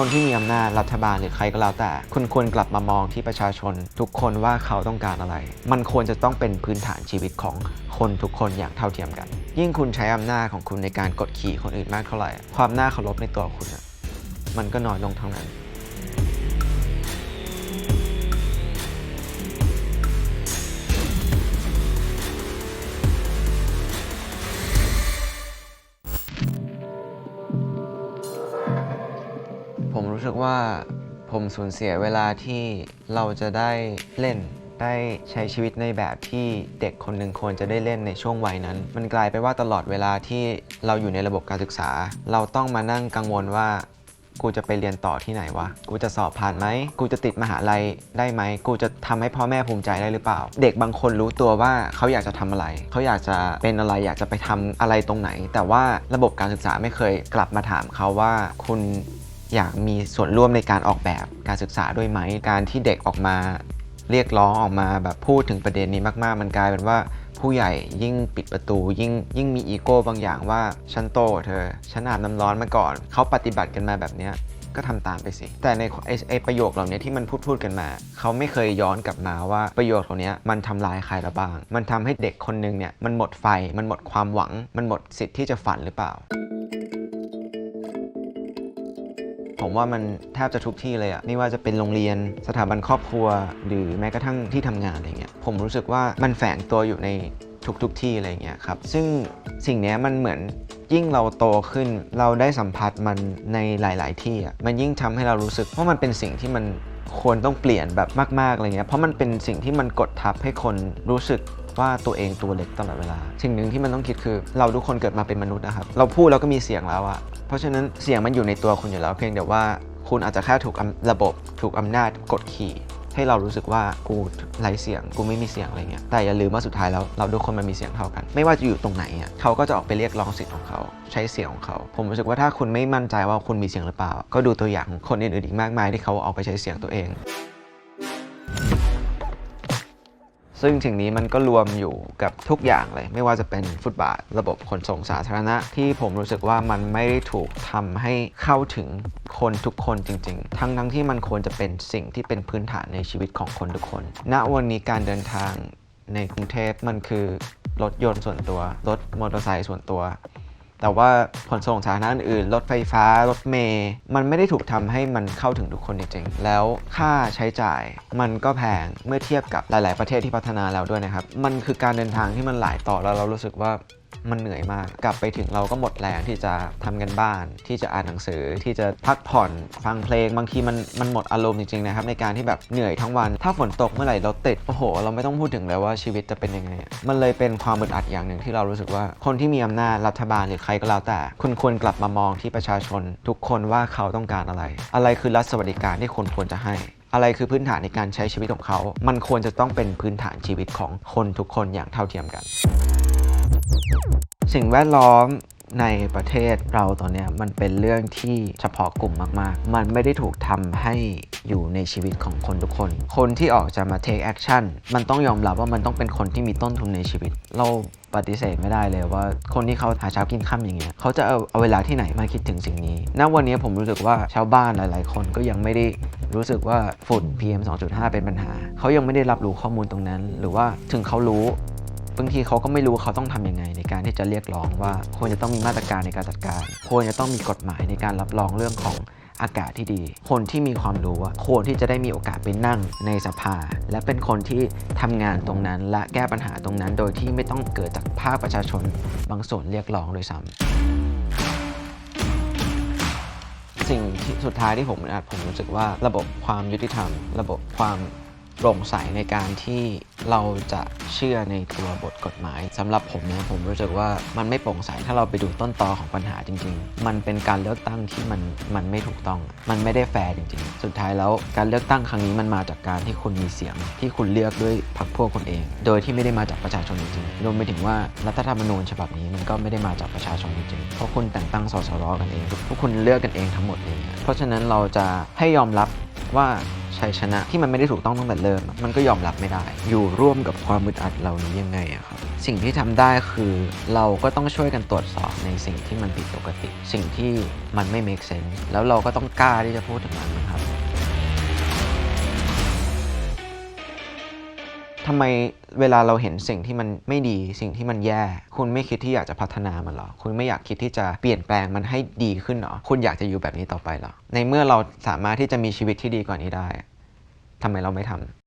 คนที่มีอำนาจรัฐบาลหรือใครก็แล้วแต่คุณควรกลับมามองที่ประชาชน ทุกคนว่าเขาต้องการอะไร มันควรจะต้องเป็นพื้นฐานชีวิตของคนทุกคนอย่างเท่าเทียมกัน ยิ่งคุณใช้อำนาจของคุณในการกดขี่คนอื่นมากเท่าไหร่ ความน่าเคารพในตัวคุณมันก็น้อยลงเท่านั้น สึกว่าผมสูญเสียเวลาที่เราจะได้เล่น ได้ใช้ชีวิตในแบบที่เด็กคนหนึ่งควรจะได้เล่นในช่วงวัยนั้น มันกลายไปว่าตลอดเวลาที่เราอยู่ในระบบการศึกษา เราต้องมานั่งกังวลว่ากูจะไปเรียนต่อที่ไหนวะ กูจะสอบผ่านไหม กูจะติดมหาลัยได้ไหม กูจะทำให้พ่อแม่ภูมิใจได้หรือเปล่า เด็กบางคนรู้ตัวว่าเขาอยากจะทำอะไร เขาอยากจะเป็นอะไร อยากจะไปทำอะไรตรงไหน แต่ว่าระบบการศึกษาไม่เคยกลับมาถามเขาว่าคุณ อยากมีส่วนร่วมในการออกแบบการศึกษาด้วยไหม การที่เด็กออกมาเรียกร้องออกมาแบบพูดถึงประเด็นนี้มาก ๆ มันกลายเป็นว่าผู้ใหญ่ยิ่งปิดประตู ยิ่งยิ่งมีอีโก้บางอย่างว่าฉันโตกว่าเธอฉันอาบน้ำร้อนมาก่อน เขาปฏิบัติกันมาแบบเนี้ยก็ทำตามไปสิ แต่ในไอไอประโยคเหล่านี้ที่มันพูดพูดกันมา เขาไม่เคยย้อนกลับมาว่าประโยคเหล่านี้มันทำลายใครละบ้าง มันทำให้เด็กคนนึงเนี่ยมันหมดไฟ มันหมดความหวัง มันหมดสิทธิ์ที่จะฝันหรือเปล่า ผมว่ามันแทบจะทุกที่เลยอะไม่ว่าจะเป็นโรงเรียนสถาบันครอบครัว หรือแม้กระทั่งที่ทำงานอะไรเงี้ยผมรู้สึกว่ามันแฝงตัวอยู่ในทุกๆทที่อะไรเงี้ยครับซึ่งสิ่งนี้มันเหมือนยิ่งเราโตขึ้นเราได้สัมผัสมันในหลาย ๆ ที่อะมันยิ่งทำให้เรารู้สึกว่ามันเป็นสิ่งที่มันควรต้องเปลี่ยนแบบมาก ๆ อะไรเงี้ยเพราะมันเป็นสิ่งที่มันกดทับให้คนรู้สึก ว่าตัวเองตัวเล็กตลอดเวลา สิ่งหนึ่งที่มันต้องคิดคือ เราทุกคนเกิดมาเป็นมนุษย์นะครับ เราพูดแล้วก็มีเสียงแล้วอะเพราะฉะนั้นเสียงมันอยู่ในตัวคุณอยู่แล้ว เพียงแต่ว่าคุณอาจจะแค่ถูกระบบถูกอำนาจกดขี่ให้เรารู้สึกว่ากูไร้เสียงกูไม่มีเสียงอะไรเงี้ยแต่อย่าลืมว่าสุดท้ายแล้วเราทุกคนมันมีเสียงเท่ากัน ไม่ว่าจะอยู่ตรงไหนอะเขาก็จะออกไปเรียกร้องสิทธิ์ของเขาใช้เสียงของเขา ผมรู้สึกว่าถ้าคุณไม่มั่นใจว่าคุณมีเสียงหรือเปล่า ก็ดูตัวอย่างของคนอื่นๆอีกมากมายที่เขาออกไปใช้เสียงตัวเอง ซึ่งสิ่งนี้มันก็รวมอยู่กับทุกอย่างเลย ไม่ว่าจะเป็นฟุตบาท ระบบขนส่งสาธารณะ ที่ผมรู้สึกว่ามันไม่ได้ถูกทำให้เข้าถึงคนทุกคนจริง ๆ ทั้งทั้งที่มันควรจะเป็นสิ่งที่เป็นพื้นฐานในชีวิตของคนทุกคน ณวันนี้การเดินทางในกรุงเทพมันคือรถยนต์ส่วนตัว รถมอเตอร์ไซค์ส่วนตัว แต่ว่าขนส่งสาธารณะอื่นๆรถไฟฟ้ารถเมย์มันไม่ได้ถูกทำให้มันเข้าถึงทุกคนจริงๆ แล้วค่าใช้จ่ายมันก็แพงเมื่อเทียบกับหลาย ๆ ประเทศที่พัฒนาแล้วด้วยนะครับ มันคือการเดินทางที่มันหลายต่อแล้วเรารู้สึกว่า มันเหนื่อยมาก กลับไปถึงเราก็หมดแรงที่จะทำกันบ้าน ที่จะอ่านหนังสือที่จะพักผ่อนฟังเพลง บางทีมันมันหมดอารมณ์จริงๆนะครับในการที่แบบเหนื่อยทั้งวัน ถ้าฝนตกเมื่อไหร่เราติดโอ้โห เราไม่ต้องพูดถึงเลยว่าชีวิตจะเป็นยังไง มันเลยเป็นความอึดอัดอย่างหนึ่งที่เรารู้สึกว่าคนที่มีอำนาจรัฐบาลหรือใครก็แล้วแต่คุณควรกลับมามองที่ประชาชน ทุกคนว่าเขาต้องการอะไร อะไรคือรัฐสวัสดิการที่คนควรจะให้อะไรคือพื้นฐานในการใช้ชีวิตของเขา มันควรจะต้องเป็นพื้นฐานชีวิตของคนทุกคนอย่างเท่าเทียมกัน สิ่งแวดล้อมในประเทศเราตอนนี้มันเป็นเรื่องที่เฉพาะกลุ่มมาก ๆ มันไม่ได้ถูกทำให้อยู่ในชีวิตของคนทุกคน คนที่ออกจะมา take action มันต้องยอมรับว่ามันต้องเป็นคนที่มีต้นทุนในชีวิต เราปฏิเสธไม่ได้เลยว่าคนที่เขาหาเช้ากินข้ามอย่างเงี้ยเขาจะเอาเอาเวลาที่ไหนมาคิดถึงสิ่งนี้ ณ วันนี้ผมรู้สึกว่าชาวบ้านหลาย ๆ คนก็ยังไม่ได้รู้สึกว่าฝุ่น PM 2.5 เป็นปัญหา เขายังไม่ได้รับรู้ข้อมูลตรงนั้น หรือว่าถึงเขารู้ บางทีเขาก็ไม่รู้เขาต้องทำยังไงในการที่จะเรียกร้องว่าควรจะต้องมีมาตรการในการจัดการ ควรจะต้องมีกฎหมายในการรับรองเรื่องของอากาศที่ดี คนที่มีความรู้ควรที่จะได้มีโอกาสไปนั่งในสภา และเป็นคนที่ทำงานตรงนั้น และแก้ปัญหาตรงนั้น โดยที่ไม่ต้องเกิดจากภาคประชาชน บางส่วนเรียกร้องโดยซ้ำสิ่งที่สุดท้ายที่ผมผมรู้สึกว่าระบบความยุติธรรม ระบบความ โปร่งใสในการที่เราจะเชื่อในตัวบทกฎหมายสำหรับผมเนี่ยผมรู้สึกว่ามันไม่โปร่งใสถ้าเราไปดูต้นตอของปัญหาจริง ๆ มันเป็นการเลือกตั้งที่มันมันไม่ถูกต้อง มันไม่ได้แฟร์จริง ๆ สุดท้ายแล้วการเลือกตั้งครั้งนี้มันมาจากการที่คุณมีเสียงที่คุณเลือกด้วยพรรคพวกคุณเอง โดยที่ไม่ได้มาจากประชาชนจริงๆรวมไปถึงว่ารัฐธรรมนูญฉบับนี้มันก็ไม่ได้มาจากประชาชนจริงๆเพราะคุณแต่งตั้งสสรกันเองพวกคุณเลือกกันเองทั้งหมดเลยเพราะฉะนั้นเราจะให้ยอมรับว่า ชัยชนะที่มันไม่ได้ถูกต้องตั้งแต่เริ่ม มันก็ยอมรับไม่ได้ อยู่ร่วมกับความมึดอัดเหล่านี้ยังไงอะครับสิ่งที่ทำได้คือเราก็ต้องช่วยกันตรวจสอบในสิ่งที่มันผิดปกติ สิ่งที่มันไม่ make sense แล้วเราก็ต้องกล้าที่จะพูดถึงมันนะครับ ทำไมเวลาเราเห็นสิ่งที่มันไม่ดีสิ่งที่มันแย่ คุณไม่คิดที่อยากจะพัฒนามันหรอ คุณไม่อยากคิดที่จะเปลี่ยนแปลงมันให้ดีขึ้นหรอ คุณอยากจะอยู่แบบนี้ต่อไปหรอ ในเมื่อเราสามารถที่จะมีชีวิตที่ดีกว่านี้ได้ทำไมเราไม่ทำ